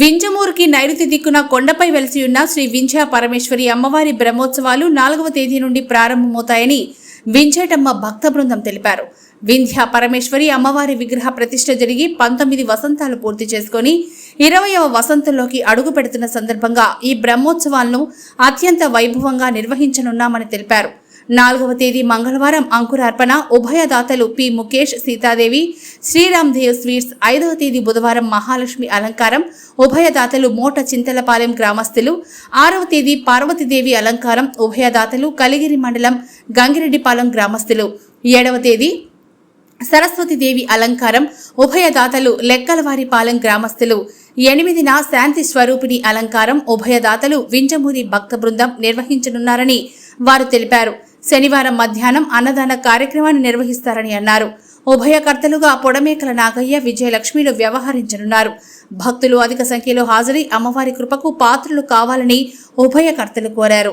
వింజమూరుకి నైరుతి దిక్కున కొండపై వెలసియున్న శ్రీ వింధ్యా పరమేశ్వరి అమ్మవారి బ్రహ్మోత్సవాలు నాలుగవ తేదీ నుండి ప్రారంభమవుతాయని వింజేటమ్మ భక్త బృందం తెలిపారు. వింధ్యా పరమేశ్వరి అమ్మవారి విగ్రహ ప్రతిష్ఠ జరిగి పంతొమ్మిది వసంతాలు పూర్తి చేసుకొని ఇరవయవ వసంతంలోకి అడుగు పెడుతున్న సందర్భంగా ఈ బ్రహ్మోత్సవాలను అత్యంత వైభవంగా నిర్వహించనున్నామని తెలిపారు. నాలుగవ తేదీ మంగళవారం అంకురార్పణ ఉభయదాతలు పి. ముఖేష్ సీతాదేవి శ్రీరామ్ దేవ్ స్వీట్స్ ఐదవ తేదీ బుధవారం మహాలక్ష్మి అలంకారం ఉభయదాతలు మోట చింతలపాలెం గ్రామస్తులు ఆరవ తేదీ పార్వతీదేవి అలంకారం ఉభయదాతలు కలిగిరి మండలం గంగిరెడ్డిపాలెం గ్రామస్తులు. ఏడవ తేదీ సరస్వతీదేవి అలంకారం ఉభయదాతలు లెక్కలవారిపాలెం గ్రామస్తులు. ఎనిమిదిన శాంతి స్వరూపిణి అలంకారం ఉభయదాతలు వింజమూరి భక్త బృందం నిర్వహించనున్నారని వారు తెలిపారు. శనివారం మధ్యాహ్నం అన్నదాన కార్యక్రమాన్ని నిర్వహిస్తారని అన్నారు. ఉభయకర్తలుగా పొడమేకల నాగయ్య విజయలక్ష్మిలు వ్యవహరించనున్నారు. భక్తులు అధిక సంఖ్యలో హాజరై అమ్మవారి కృపకు పాత్రలు కావాలని ఉభయకర్తలు కోరారు.